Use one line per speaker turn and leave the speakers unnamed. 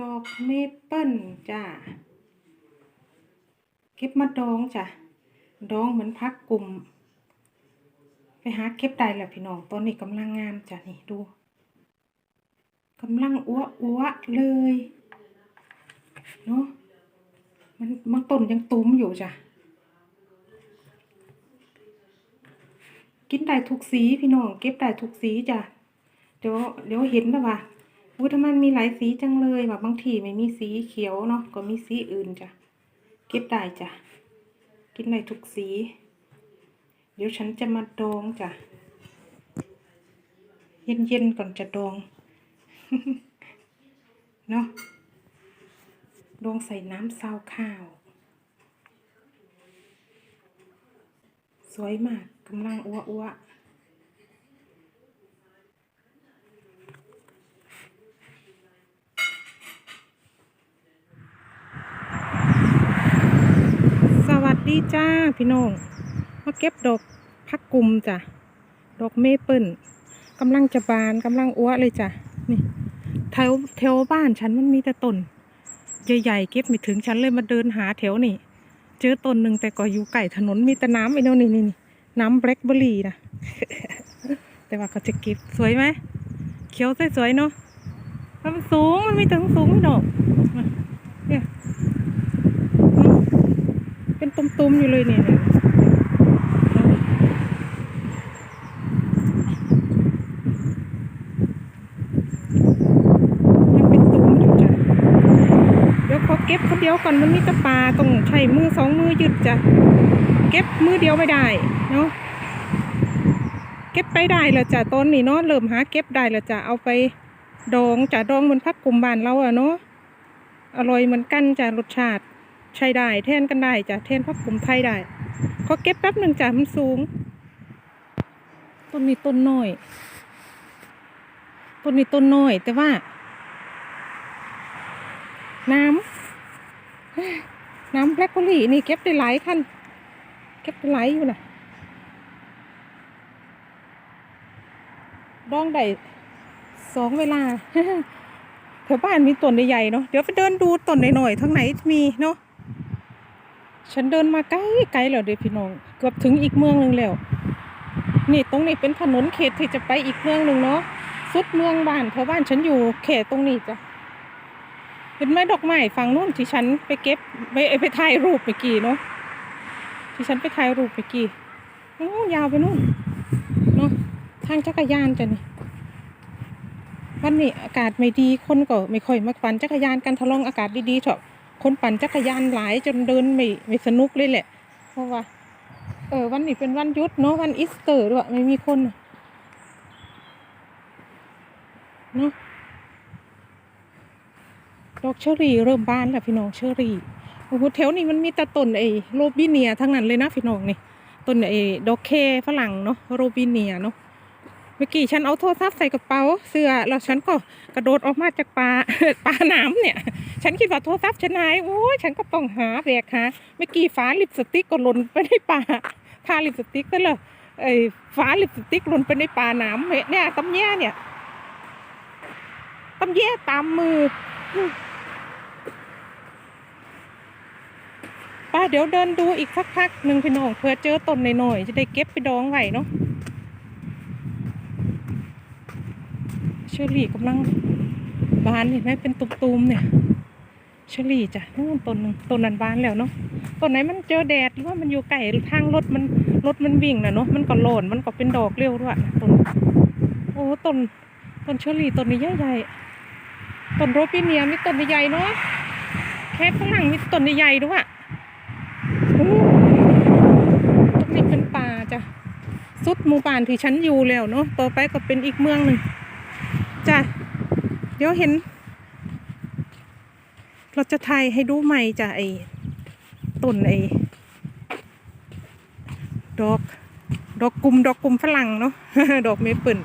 ดอกเมเปิลจ้าเก็บมาดองจ้ะดองเหมือนพักกลุ่ม ไปหาเก็บได้แหละพี่น้องตอนนี้กำลังงามจ้ะนี่ดูกำลังอ้วอ้วเลยเนาะมันบางต้นยังตุ้มอยู่จ้ะกินได้ทุกสีพี่น้องเก็บได้ทุกสีจ้ะเดี๋ยวเดี๋ยวเห็นแล้วว่า อุ้ยทำไมมีหลายสีจังเลยแบบบางทีไม่มีสีเขียวเนาะก็มีสีอื่นจ้ะเก็บได้จ้ะกินได้ทุกสี เดี๋ยวฉันจะมาดองจ้ะเย็นๆก่อนจะดองเนาะดองใส่น้ำซาวข้าว สวยมากกำลังอ้วอ้วสวัส ดีจ้าพี่น้อง มาเก็บดอกพักกุมจ้ะ ดอกเมเปิลกำลังจะบานกำลังอ้วเลยจ้ะ นี่แถวแถวบ้านฉันมันมีแต่ต้นใหญ่ๆเก็บไม่ถึงฉันเลยมาเดินหาแถวนี่เจอต้นหนึ่งแต่ก็อยู่ไก่ถนนมีแต่น้ำไอ้นี่นี่นี่น้ำแบล็คเบอร์รี่นะแต่ว่าเขาจะเก็บสวยไหมเขียวสวยๆเนาะมันสูงมันมีถึงสูงพี่ดอกเนี่ยอืม เป็นตุ่มๆอยู่เลยเนี่ยเนี่ยยังเป็นตุ่มอยู่จ้ะเดี๋ยวเขาเก็บคนเดียวก่อนมันมีตะปลาต้องใช้มือสองมือยึดจ้ะเก็บมือเดียวไม่ได้เนาะเก็บไปได้ล้วจ้ะต้นนี่เนาะเริ่มหาเก็บได้ล้วจ้ะเอาไปดองจ้ะดองเหมันพักกลุ่มบ้านเราอะเนาะอร่อยเหมือนกันจ้ะรสชาติ ใช้ได้แทนกันได้จ้ะแทนพักกลุ่มไทยได้เขาเก็บแป๊บหนึ่งจ้ะมันสูง ต้นนี้ต้นน้อยต้นนี้ต้นน้อย แต่ว่า น้ำน้ำแบล็คเบอร์รี่นี่เก็บได้หลายคันเก็บได้หลายอยู่นะดองได้สองเวลาแถวบ้านมีต้นใหญ่ๆเนาะเดี๋ยวไปเดินดูต้นหน่อยๆทั้งไหนมีเนาะ ฉันเดินมาไกลไกลแล้วเดี๋ยพี่น้อง เกือบถึงอีกเมืองหนึ่งแล้ว นี่ตรงนี้เป็นถนนเขตที่จะไปอีกเมืองหนึ่งเนาะสุดเมืองบ้านแถวบ้านฉันอยู่เขตตรงนี้จ้ะเห็นไหมดอกไม้ฝั่งนู้นที่ฉันไปเก็บไปไปถ่ายรูปไปกี่เนาะที่ฉันไปถ่ายรูปไปกี่โอ้ยาวไปนู่นเนาะทางจักรยานจ้ะนี่วันนี้อากาศไม่ดีคนก็ไม่ค่อยมาปั่นจักรยานกันทะลองอากาศดีๆเถอะ คนปั่นจักรยานหลายจนเดินไม่ไม่สนุกเลยแหละ เพราะว่า เออวันนี้เป็นวันหยุดเนาะวันอีสเตอร์ด้วยไม่มีคนเนาะดอกเชอรี่เริ่มบานแล้วพี่น้องเชอรี่โอ้โหแถวนี้มันมีแต่ต้นไอ้โรบิเนียทั้งนั้นเลยนะพี่น้องนี่ต้นไอ้ดอกเคฝรั่งเนาะโรบิเนียเนาะ เมื่อกี้ฉันเอาโทรศัพท์ใส่กระเป๋าเสื้อแล้วฉันก็กระโดดออกมาจากป่าป่าน้ำเนี่ย ฉันคิดว่าโทรศัพท์ฉันหายโอ้ยฉันก็ต้องหาแบกหาเมื่อกี้ฝาลิปสติกก็หล่นไปในป่าทาลิปสติกก็เลยไอ้ฝาลิปสติกหล่นไปในป่าน้ำเนี่ยตำแย่เนี่ยตำแย่ตามมือป้าเดี๋ยวเดินดูอีกสักพักหนึ่งพี่น้องเพื่อเจอต้นหน่อยๆจะได้เก็บไปดองไว้เนาะ เชอรี่กำลังบานเห็นไหมเป็นตุ่มๆเนี่ยเชอรี่จ้ะนู่นต้นหนึ่งต้นนั้นบานแล้วเนาะต้นไหนมันเจอแดดหรือว่ามันอยู่ไกลทางรถมันรถมันวิ่งนะเนาะมันก็โหล่นมันก็เป็นดอกเร็วด้วยต้นโอ้ต้นต้นเชอรี่ต้นนี้ใหญ่ๆต้นโรบิเนียมีต้นใหญ่เนาะแค่ข้างหลังมีต้นใหญ่ด้วยโอ้ตรงนี้เป็นป่าจ้ะสุดหมู่บ้านที่ฉันอยู่แล้วเนาะต่อไปก็เป็นอีกเมืองหนึ่ง จ้ะ เดี๋ยวเห็น เราจะถ่ายให้ดูใหม่จ้ะไอ้ต้นไอ้ดอก ดอกกลุ่มดอกกลุ่มฝรั่งเนาะดอกเมเปิล